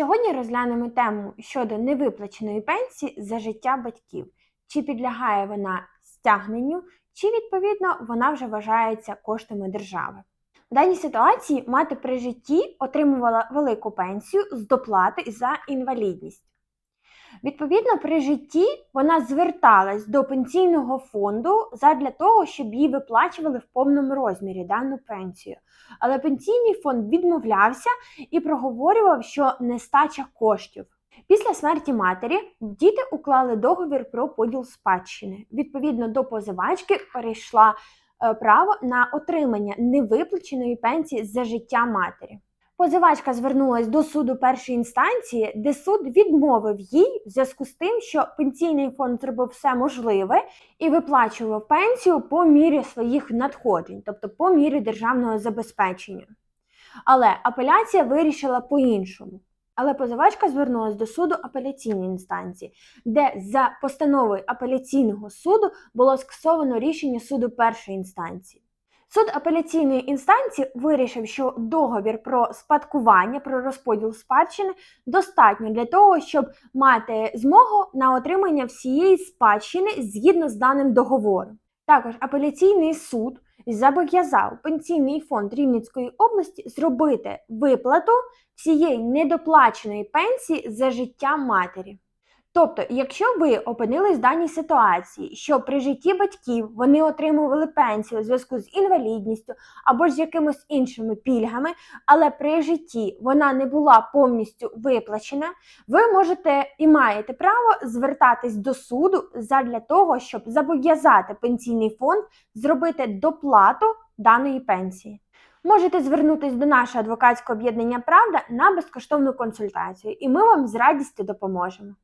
Сьогодні розглянемо тему щодо невиплаченої пенсії за життя батьків. Чи підлягає вона стягненню, чи відповідно вона вже вважається коштами держави. В даній ситуації мати при житті отримувала велику пенсію з доплати за інвалідність. Відповідно, при житті вона зверталась до пенсійного фонду задля того, щоб їй виплачували в повному розмірі дану пенсію. Але пенсійний фонд відмовлявся і проговорював, що нестача коштів. Після смерті матері діти уклали договір про поділ спадщини. Відповідно до позивачки перейшла е, право на отримання невиплаченої пенсії за життя матері. Позивачка звернулася до суду першої інстанції, де суд відмовив їй в зв'язку з тим, що пенсійний фонд зробив все можливе і виплачував пенсію по мірі своїх надходжень, тобто по мірі державного забезпечення. Але апеляція вирішила по-іншому. Але позивачка звернулася до суду апеляційної інстанції, де за постановою апеляційного суду було скасовано рішення суду першої інстанції. Суд апеляційної інстанції вирішив, що договір про спадкування, про розподіл спадщини достатньо для того, щоб мати змогу на отримання всієї спадщини згідно з даним договором. Також апеляційний суд зобов'язав пенсійний фонд Рівненської області зробити виплату всієї недоплаченої пенсії за життя матері. Тобто, якщо ви опинились в даній ситуації, що при житті батьків вони отримували пенсію у зв'язку з інвалідністю або ж з якимись іншими пільгами, але при житті вона не була повністю виплачена, ви можете і маєте право звертатись до суду задля того, щоб зобов'язати пенсійний фонд зробити доплату даної пенсії. Можете звернутися до нашого адвокатського об'єднання Правда на безкоштовну консультацію, і ми вам з радістю допоможемо.